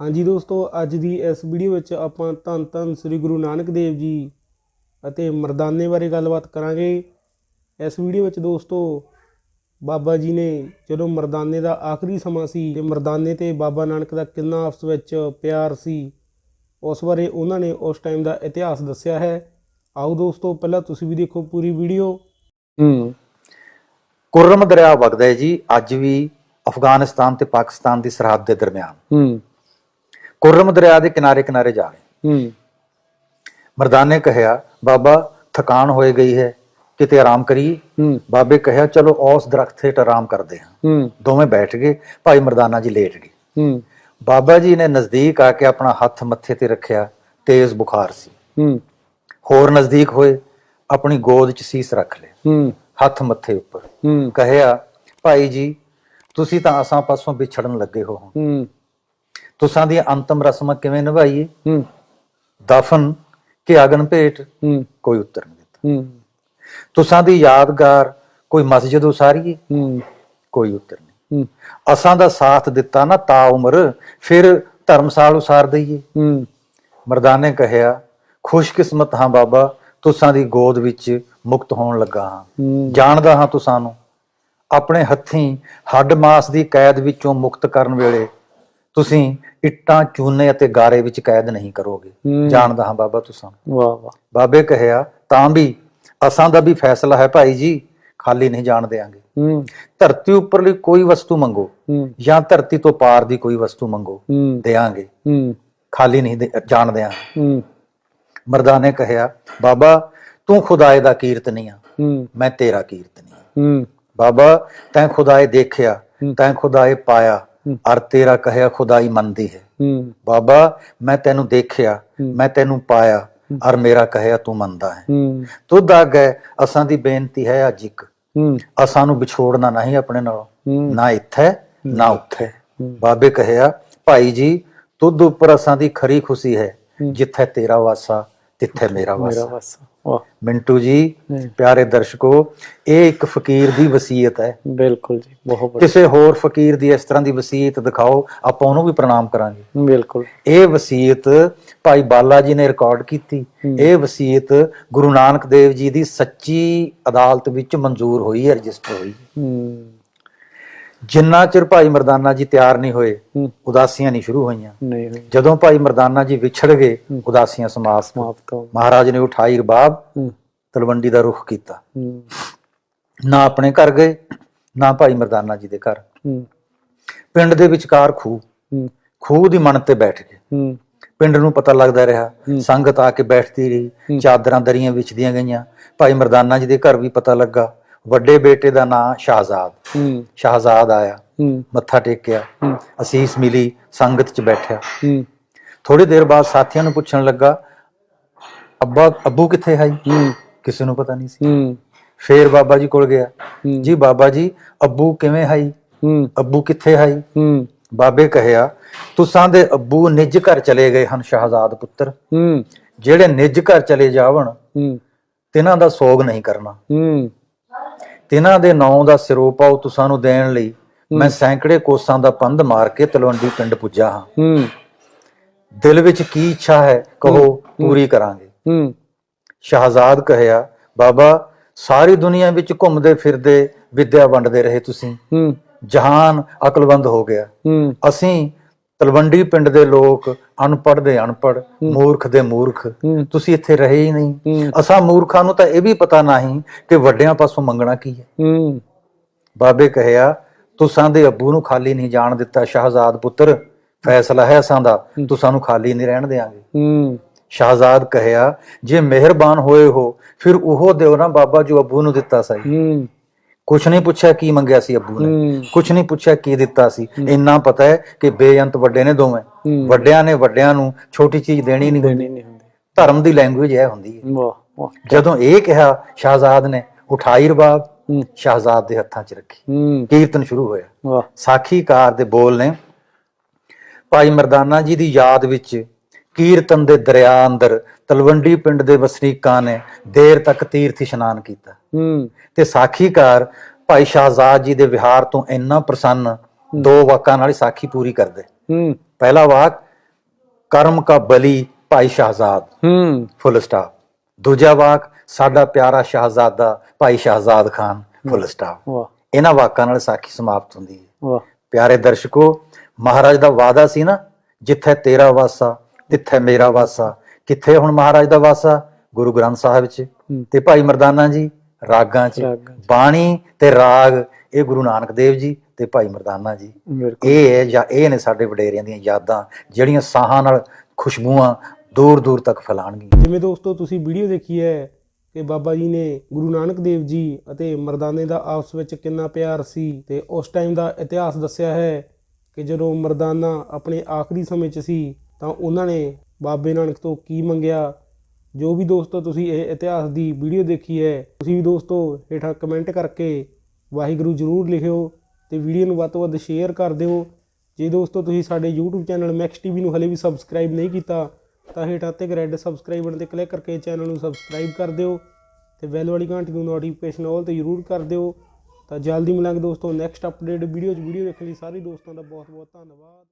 ਹਾਂਜੀ ਦੋਸਤੋ ਅੱਜ ਦੀ ਇਸ ਵੀਡੀਓ ਵਿੱਚ ਆਪਾਂ ਧੰਨ ਧੰਨ ਸ੍ਰੀ ਗੁਰੂ ਨਾਨਕ ਦੇਵ ਜੀ ਅਤੇ ਮਰਦਾਨੇ ਬਾਰੇ ਗੱਲਬਾਤ ਕਰਾਂਗੇ। ਇਸ ਵੀਡੀਓ ਵਿੱਚ ਦੋਸਤੋ ਬਾਬਾ ਜੀ ਨੇ ਜਦੋਂ ਮਰਦਾਨੇ ਦਾ ਆਖਰੀ ਸਮਾਂ ਸੀ ਤੇ ਮਰਦਾਨੇ ਤੇ ਬਾਬਾ ਨਾਨਕ ਦਾ ਕਿੰਨਾ ਆਪਸ ਵਿੱਚ ਪਿਆਰ ਸੀ ਉਸ ਬਾਰੇ ਉਹਨਾਂ ਨੇ ਉਸ ਟਾਈਮ ਦਾ ਇਤਿਹਾਸ ਦੱਸਿਆ ਹੈ। ਆਓ ਦੋਸਤੋ ਪਹਿਲਾਂ ਤੁਸੀਂ ਵੀ ਦੇਖੋ ਪੂਰੀ ਵੀਡੀਓ। ਹੂੰ। ਕੁਰਮ ਦਰਿਆ ਵਗਦਾ ਹੈ ਜੀ ਅੱਜ ਵੀ ਅਫਗਾਨਿਸਤਾਨ ਤੇ ਪਾਕਿਸਤਾਨ ਦੀ ਸਰਹੱਦ ਦੇ ਦਰਮਿਆਨ। ਹੂੰ। ਕੁਰਮ ਦਰਿਆ ਦੇ ਕਿਨਾਰੇ ਕਿਨਾਰੇ ਜਾ ਰਹੇ। ਹੂੰ। ਮਰਦਾਨੇ ਕਹਿਆ ਬਾਬਾ ਥਕਾਨ ਹੋਏ ਗਈ ਹੈ ਕਿਤੇ ਆਰਾਮ ਕਰੀਏ? ਬਾਬੇ ਕਹਿਆ ਚਲੋ ਉਸ ਦਰਖਤ ਹੇਠ ਆਰਾਮ ਕਰਦੇ ਹਾਂ। ਦੋਵੇਂ ਬੈਠ ਗਏ ਭਾਈ ਮਰਦਾਨਾ ਜੀ ਲੇਟ ਗਏ। ਹੂੰ। ਬਾਬਾ ਜੀ ਨੇ ਨਜ਼ਦੀਕ ਆ ਕੇ ਆਪਣਾ ਹੱਥ ਮੱਥੇ ਤੇ ਰੱਖਿਆ ਤੇਜ਼ ਬੁਖਾਰ ਸੀ। ਹੂੰ। ਹੋਰ ਨਜ਼ਦੀਕ ਹੋਏ ਆਪਣੀ ਗੋਦ 'ਚ ਸੀਸ ਰੱਖ ਲਿਆ। ਹੂੰ। ਹੱਥ ਮੱਥੇ ਉੱਪਰ। ਹੂੰ। ਕਹਿਆ ਭਾਈ ਜੀ ਤੁਸੀਂ ਤਾਂ ਅਸਾਂ ਪਾਸੋਂ ਵਿਛੜਨ ਲੱਗੇ ਹੋ ਹੂੰ। ਤੁਸਾਂ ਦੀਆਂ ਅੰਤਮ ਰਸਮਾਂ ਕਿਵੇਂ ਨਿਭਾਈਏ? ਹੂੰ। ਦਫਨ ਕਿ ਅਗਨ ਭੇਟ? ਹੂੰ। ਕੋਈ ਉੱਤਰ ਨਹੀਂ ਦਿੱਤਾ। ਹੂੰ। ਤੁਸਾਂ ਦੀ ਯਾਦਗਾਰ ਕੋਈ ਮਸਜਿਦ ਉਸਾਰੀਏ ਹੂੰ। ਕੋਈ ਉੱਤਰ ਨਹੀਂ। ਹੂੰ। ਅਸਾਂ ਦਾ ਸਾਥ ਦਿੱਤਾ ਨਾ ਤਾ ਉਮਰ ਫਿਰ ਧਰਮਸਾਲ ਉਸਾਰ ਦਈਏ। ਹੂੰ। ਮਰਦਾਨੇ ਕਹਿਆ ਖੁਸ਼ਕਿਸਮਤ ਹਾਂ ਬਾਬਾ ਤੁਸਾਂ ਦੀ ਗੋਦ ਵਿੱਚ ਮੁਕਤ ਹੋਣ ਲੱਗਾ ਹੂੰ। ਜਾਣਦਾ ਹਾਂ ਤੁਸਾਂ ਨੂੰ ਆਪਣੇ ਹੱਥੀਂ ਹੱਡ ਮਾਸ ਦੀ ਕੈਦ ਵਿੱਚੋਂ ਮੁਕਤ ਕਰਨ ਵੇਲੇ ਤੁਸੀਂ ਇੱਟਾਂ ਚੂਨੇ ਅਤੇ ਗਾਰੇ ਵਿੱਚ ਕੈਦ ਨਹੀਂ ਕਰੋਗੇ। ਜਾਣਦਾ ਹਾਂ ਬਾਬਾ ਤੁਸਾਂ। ਨੂੰ। ਵਾਹ ਵਾਹ। ਬਾਬੇ ਕਹਿਆ ਤਾਂ ਵੀ ਅਸਾਂ ਦਾ ਵੀ ਫੈਸਲਾ ਹੈ ਭਾਈ ਜੀ ਖਾਲੀ ਨਹੀਂ ਜਾਣ ਦੇਾਂਗੇ ਹੂੰ। ਧਰਤੀ ਉੱਪਰਲੀ ਕੋਈ ਵਸਤੂ ਮੰਗੋ ਜਾਂ ਧਰਤੀ ਤੋਂ ਪਾਰ ਦੀ ਕੋਈ ਵਸਤੂ ਮੰਗੋ ਦੇਾਂਗੇ ਹੂੰ। ਖਾਲੀ ਨਹੀਂ ਜਾਣ ਦਿਆਂਗੇ। ਹੂੰ। ਮਰਦਾਨੇ ਕਹਿਆ ਬਾਬਾ ਤੂੰ ਖੁਦਾਏ ਦਾ ਕੀਰਤਨੀ ਆ। ਮੈਂ ਤੇਰਾ ਕੀਰਤਨੀ ਆ ਹੂੰ। ਬਾਬਾ ਤੈਂ ਖੁਦਾਏ ਦੇਖਿਆ। ਤੈਂ ਖੁਦਾਏ ਪਾਇਆ। ਅਰ ਤੇਰਾ ਕਹਿਆ ਖੁਦਾਈ ਮੰਨਦੀ ਹੈ। ਬਾਬਾ ਮੈਂ ਤੈਨੂੰ ਦੇਖਿਆ। ਮੈਂ ਤੈਨੂੰ ਪਾਇਆ ਅਰ ਮੇਰਾ ਕਹਿਆ ਤੂੰ ਮੰਨਦਾ ਹੈ। ਹੂੰ। ਤੁਧ ਅੱਗੇ ਅਸਾਂ ਦੀ ਬੇਨਤੀ ਹੈ ਅੱਜ ਇੱਕ। ਅਸਾਂ ਨੂੰ ਵਿਛੋੜਨਾ ਨਹੀਂ ਆਪਣੇ ਨਾਲੋਂ। ਨਾ ਇੱਥੇ ਨਾ ਉੱਥੇ। ਬਾਬੇ ਕਹਿਆ ਭਾਈ ਜੀ ਤੁਧ ਉੱਪਰ ਅਸਾਂ ਦੀ ਖਰੀ ਖੁਸ਼ੀ ਹੂੰ। ਜਿੱਥੇ ਤੇਰਾ ਵਾਸਾ ਤਿੱਥੇ ਮੇਰਾ ਮੇਰਾ ਵਾਸਾ ਮਿੰਟੂ ਜੀ। ਪਿਆਰੇ ਦਰਸ਼ਕੋ ਇਹ ਇੱਕ ਫਕੀਰ ਦੀ ਵਸੀਅਤ ਹੈ। ਬਿਲਕੁਲ ਜੀ ਬਹੁਤ ਕਿਸੇ ਹੋਰ ਫਕੀਰ ਦੀ ਇਸ ਤਰ੍ਹਾਂ ਦੀ ਵਸੀਅਤ ਦਿਖਾਓ ਆਪਾਂ ਉਹਨੂੰ ਵੀ ਪ੍ਰਣਾਮ ਕਰਾਂਗੇ। ਬਿਲਕੁਲ। ਇਹ ਵਸੀਅਤ ਭਾਈ ਬਾਲਾ ਜੀ ਨੇ ਰਿਕਾਰਡ ਕੀਤੀ। ਇਹ ਵਸੀਅਤ ਗੁਰੂ ਨਾਨਕ ਦੇਵ ਜੀ ਦੀ ਸੱਚੀ ਅਦਾਲਤ ਵਿੱਚ ਮਨਜ਼ੂਰ ਹੋਈ ਹੈ ਰਜਿਸਟਰ ਹੋਈ ਹੈ। ਜਿੰਨਾ ਚਿਰ ਭਾਈ ਮਰਦਾਨਾ ਜੀ ਤਿਆਰ ਨਹੀਂ ਹੋਏ ਉਦਾਸੀਆਂ ਨਹੀਂ ਸ਼ੁਰੂ ਹੋਈਆਂ। ਨਹੀਂ ਹੋਈ ਜਦੋਂ ਭਾਈ ਮਰਦਾਨਾ ਜੀ ਵਿਛੜ ਗਏ ਉਦਾਸੀਆਂ ਸਮਾਪਤ ਸਮਾਪਤ ਹੋ ਮਹਾਰਾਜ ਨੇ ਉਠਾਈ ਰਬਾਬ ਤਲਵੰਡੀ ਦਾ ਰੁਖ ਕੀਤਾ। ਨਾ ਆਪਣੇ ਘਰ ਗਏ ਨਾ ਭਾਈ ਮਰਦਾਨਾ ਜੀ ਦੇ ਘਰ। ਪਿੰਡ ਦੇ ਵਿਚਕਾਰ ਖੂਹ। ਖੂਹ ਦੀ ਮਣ ਤੇ ਬੈਠ ਗਏ। ਪਿੰਡ ਨੂੰ ਪਤਾ ਲੱਗਦਾ ਰਿਹਾ। ਸੰਗਤ ਆ ਕੇ ਬੈਠਦੀ ਰਹੀ ਚਾਦਰਾਂ ਦਰੀਆਂ ਵਿਛਦੀਆਂ ਗਈਆਂ। ਭਾਈ ਮਰਦਾਨਾ ਜੀ ਦੇ ਘਰ ਵੀ ਪਤਾ ਲੱਗਾ। ਵੱਡੇ ਬੇਟੇ ਦਾ ਨਾਂ ਸ਼ਾਹਜ਼ਾਦ। ਹੂੰ। ਸ਼ਾਹਜ਼ਾਦ ਆਇਆ ਹੂੰ। ਮੱਥਾ ਟੇਕਿਆ ਹੂੰ। ਅਸੀਸ ਮਿਲੀ ਸੰਗਤ 'ਚ ਬੈਠਿਆ। ਹੂੰ। ਥੋੜੀ ਦੇਰ ਬਾਅਦ ਸਾਥੀਆਂ ਨੂੰ ਪੁੱਛਣ ਲੱਗਾ ਅੱਬਾ ਅੱਬੂ ਕਿੱਥੇ ਹੈ ਕਿਸੇ ਨੂੰ ਪਤਾ ਨਹੀਂ ਸੀ। ਹੂੰ। ਫੇਰ ਬਾਬਾ ਜੀ ਕੋਲ ਗਿਆ। ਜੀ ਬਾਬਾ ਜੀ ਅੱਬੂ ਕਿਵੇਂ ਹੈ ਅੱਬੂ ਕਿੱਥੇ ਹੈ। ਬਾਬੇ ਕਹਿਆ ਤੁਸਾਂ ਦੇ ਅੱਬੂ ਨਿੱਜ ਘਰ ਚਲੇ ਗਏ ਹਨ ਸ਼ਾਹਜ਼ਾਦ ਪੁੱਤਰ। ਹੂੰ। ਜਿਹੜੇ ਨਿੱਜ ਘਰ ਚਲੇ ਜਾਵਣ ਹੂੰ। ਤਿਨਾਂ ਦਾ ਸੋਗ ਨਹੀਂ ਕਰਨਾ। ਹੂੰ। ਤਿਨਾਂ ਦੇ ਨਾਂ ਦਾ ਸਿਰੋਪਾਉ ਤੁਸਾਂ ਨੂੰ ਦੇਣ ਲਈ ਮੈਂ ਸੈਂਕੜੇ ਕੋਸਾਂ ਦਾ ਪੰਧ ਮਾਰ ਕੇ ਤਲਵੰਡੀ ਪਿੰਡ ਪੁੱਜਾ ਹਾਂ। ਹੂੰ। ਦਿਲ ਵਿੱਚ ਕੀ ਇੱਛਾ ਹੈ ਕਹੋ ਪੂਰੀ ਕਰਾਂਗੇ। ਹੂੰ। ਸ਼ਾਹਜ਼ਾਦ ਕਹਿਆ ਬਾਬਾ ਸਾਰੀ ਦੁਨੀਆ ਵਿੱਚ ਘੁੰਮਦੇ ਫਿਰਦੇ ਵਿੱਦਿਆ ਵੰਡਦੇ ਰਹੇ ਤੁਸੀਂ। ਹੂੰ। ਜਹਾਨ ਅਕਲਵੰਦ ਹੋ ਗਿਆ। ਅਸੀਂ ਤਲਵੰਡੀ ਪਿੰਡ ਦੇ ਲੋਕ ਅਨਪੜ੍ਹ ਦੇ ਅਨਪੜ੍ਹ ਮੂਰਖ ਦੇ ਮੂਰਖ ਤੁਸੀਂ ਇੱਥੇ ਰਹੇ ਹੀ ਨਹੀਂ। ਅਸਾਂ ਮੂਰਖਾਂ ਨੂੰ ਤਾਂ ਇਹ ਵੀ ਪਤਾ ਨਹੀਂ ਕਿ ਵੱਡਿਆਂ ਪਾਸੋਂ ਮੰਗਣਾ ਕੀ ਹੈ। ਬਾਬੇ ਕਹਿਆ ਤੁਸਾਂ ਦੇ ਅੱਬੂ ਨੂੰ ਖਾਲੀ ਨਹੀਂ ਜਾਣ ਦਿੱਤਾ ਸ਼ਾਹਜ਼ਾਦ ਪੁੱਤਰ। ਫੈਸਲਾ ਹੈ ਅਸਾਂ ਦਾ ਤੁਸਾਂ ਨੂੰ ਖਾਲੀ ਨਹੀਂ ਰਹਿਣ ਦੇਾਂਗੇ ਸ਼ਾਹਜ਼ਾਦ ਕਹਿਆ ਜੇ ਮਿਹਰਬਾਨ ਹੋਏ ਹੋ ਫਿਰ ਉਹ ਦਿਓ ਨਾ ਬਾਬਾ ਜੋ ਅੱਬੂ ਨੂੰ ਦਿੱਤਾ ਸੀ ਹੂੰ। ਕੁਛ ਨਹੀਂ ਪੁੱਛਿਆ ਕੀ ਮੰਗਿਆ ਸੀ ਅੱਬੂ ਨੇ। ਕੁਛ ਨਹੀਂ ਪੁੱਛਿਆ ਕੀ ਦਿੱਤਾ ਸੀ। ਇੰਨਾ ਪਤਾ ਹੈ ਕਿ ਬੇਅੰਤ ਵੱਡੇ ਨੇ ਦੋਵੇਂ। ਵੱਡਿਆਂ ਨੇ ਵੱਡਿਆਂ ਨੂੰ ਛੋਟੀ ਚੀਜ਼ ਦੇਣੀ ਨਹੀਂ ਹੁੰਦੀ। ਦੇਣੀ ਨਹੀਂ ਹੁੰਦੀ। ਧਰਮ ਦੀ ਲੈਂਗੁਏਜ ਇਹ ਹੁੰਦੀ ਹੈ। ਜਦੋਂ ਇਹ ਕਿਹਾ ਸ਼ਾਹਜ਼ਾਦ ਨੇ ਉਠਾਈ ਰਬਾਬ ਸ਼ਾਹਜ਼ਾਦ ਦੇ ਹੱਥਾਂ 'ਚ ਰੱਖੀ। ਕੀਰਤਨ ਸ਼ੁਰੂ ਹੋਇਆ। ਸਾਖੀਕਾਰ ਦੇ ਬੋਲ ਨੇ ਭਾਈ ਮਰਦਾਨਾ ਜੀ ਦੀ ਯਾਦ ਵਿੱਚ ਕੀਰਤਨ ਦੇ ਦਰਿਆ ਅੰਦਰ ਤਲਵੰਡੀ ਪਿੰਡ ਦੇ ਵਸਨੀਕਾਂ ਨੇ ਦੇਰ ਤੱਕ ਤੀਰਥ ਇਸ਼ਨਾਨ ਕੀਤਾ। ਹੂੰ। ਤੇ ਸਾਖੀਕਾਰ ਭਾਈ ਸ਼ਾਹਜ਼ਾਦ ਜੀ ਦੇ ਵਿਹਾਰ ਤੋਂ ਇੰਨਾ ਪ੍ਰਸੰਨ ਦੋ ਵਾਕਾਂ ਨਾਲ ਹੀ ਸਾਖੀ ਪੂਰੀ ਕਰਦੇ। ਹੂੰ। ਪਹਿਲਾ ਵਾਕ ਕਰਮ ਕਾ ਬਲੀ ਭਾਈ ਸ਼ahzad ਹੂੰ। ਫੁੱਲ ਸਟਾਪ ਦੂਜਾ ਵਾਕ ਸਾਡਾ ਪਿਆਰਾ ਸ਼ahzada ਭਾਈ ਸ਼ahzad ਖਾਨ। ਫੁੱਲ ਸਟਾਪ ਵਾਹ। ਇਹਨਾਂ ਵਾਕਾਂ ਨਾਲ ਸਾਖੀ ਸਮਾਪਤ ਹੁੰਦੀ ਹੈ। ਵਾਹ। ਪਿਆਰੇ ਦਰਸ਼ਕੋ ਮਹਾਰਾਜ ਦਾ ਵਾਦਾ ਸੀ ਨਾ ਜਿੱਥੇ ਤੇਰਾ ਵਾਸਾ ਤਿੱਥੇ ਮੇਰਾ ਵਾਸਾ ਕਿੱਥੇ ਹੁਣ ਮਹਾਰਾਜ ਦਾ ਵਾਸਾ? ਗੁਰੂ ਗ੍ਰੰਥ ਸਾਹਿਬ 'ਚ। ਤੇ ਭਾਈ ਮਰਦਾਨਾ ਜੀ ਰਾਗਾਂ 'ਚ। ਬਾਣੀ ਤੇ ਰਾਗ ਇਹ ਗੁਰੂ ਨਾਨਕ ਦੇਵ ਜੀ ਤੇ ਭਾਈ ਮਰਦਾਨਾ ਜੀ। ਇਹ ਹੈ ਜਾਂ ਇਹ ਨੇ ਸਾਡੇ ਵਡੇਰਿਆਂ ਦੀਆਂ ਯਾਦਾਂ ਜਿਹੜੀਆਂ ਸਾਹਾਂ ਨਾਲ ਖੁਸ਼ਬੂਆਂ ਦੂਰ ਦੂਰ ਤੱਕ ਫੈਲਾਣਗੀਆਂ ਜਿਵੇਂ ਦੋਸਤੋ ਤੁਸੀਂ ਵੀਡੀਓ ਦੇਖੀ ਹੈ ਕਿ ਬਾਬਾ ਜੀ ਨੇ ਗੁਰੂ ਨਾਨਕ ਦੇਵ ਜੀ ਅਤੇ ਮਰਦਾਨੇ ਦਾ ਆਪਸ ਵਿੱਚ ਕਿੰਨਾ ਪਿਆਰ ਸੀ ਤੇ ਉਸ ਟਾਈਮ ਦਾ ਇਤਿਹਾਸ ਦੱਸਿਆ ਹੈ ਕਿ ਜਦੋਂ ਮਰਦਾਨਾ ਆਪਣੇ ਆਖਰੀ ਸਮੇਂ 'ਚ ਸੀ ਤਾਂ ਉਹਨਾਂ ਨੇ ਬਾਬੇ ਨਾਨਕ ਤੋਂ ਕੀ ਮੰਗਿਆ? ਜੋ ਵੀ ਦੋਸਤੋ ਤੁਸੀਂ ਇਹ ਇਤਿਹਾਸ ਦੀ ਵੀਡੀਓ ਦੇਖੀ ਹੈ, ਤੁਸੀਂ ਵੀ ਦੋਸਤੋ ਹੇਠਾਂ ਕਮੈਂਟ ਕਰਕੇ ਵਾਹਿਗੁਰੂ ਜ਼ਰੂਰ ਲਿਖਿਓ ਤੇ ਵੀਡੀਓ ਨੂੰ ਵੱਧ ਤੋਂ ਵੱਧ ਸ਼ੇਅਰ ਕਰ ਦਿਓ। ਜੇ ਦੋਸਤੋ ਤੁਸੀਂ ਸਾਡੇ YouTube ਚੈਨਲ ਮੈਕਸ ਟੀਵੀ ਨੂੰ ਹਲੇ ਵੀ ਸਬਸਕ੍ਰਾਈਬ ਨਹੀਂ ਕੀਤਾ, ਤਾਂ ਹੇਠਾਂ ਤੇ ਰੈੱਡ ਸਬਸਕ੍ਰਾਈਬ ਬਟਨ ਤੇ ਕਲਿੱਕ ਕਰਕੇ ਚੈਨਲ ਨੂੰ ਸਬਸਕ੍ਰਾਈਬ ਕਰ ਦਿਓ ਤੇ ਬੈਲ ਵਾਲੀ ਘੰਟੀ ਨੂੰ ਨੋਟੀਫਿਕੇਸ਼ਨ ਆਲ ਤੇ ਜ਼ਰੂਰ ਕਰ ਦਿਓ। ਤਾਂ ਜਲਦੀ ਮਿਲਾਂਗੇ ਦੋਸਤੋ ਨੈਕਸਟ ਅਪਡੇਟ ਵੀਡੀਓ 'ਚ ਵੀਡੀਓ ਦੇਖਣ ਲਈ ਸਾਰੇ ਦੋਸਤਾਂ ਦਾ ਬਹੁਤ ਬਹੁਤ ਧੰਨਵਾਦ।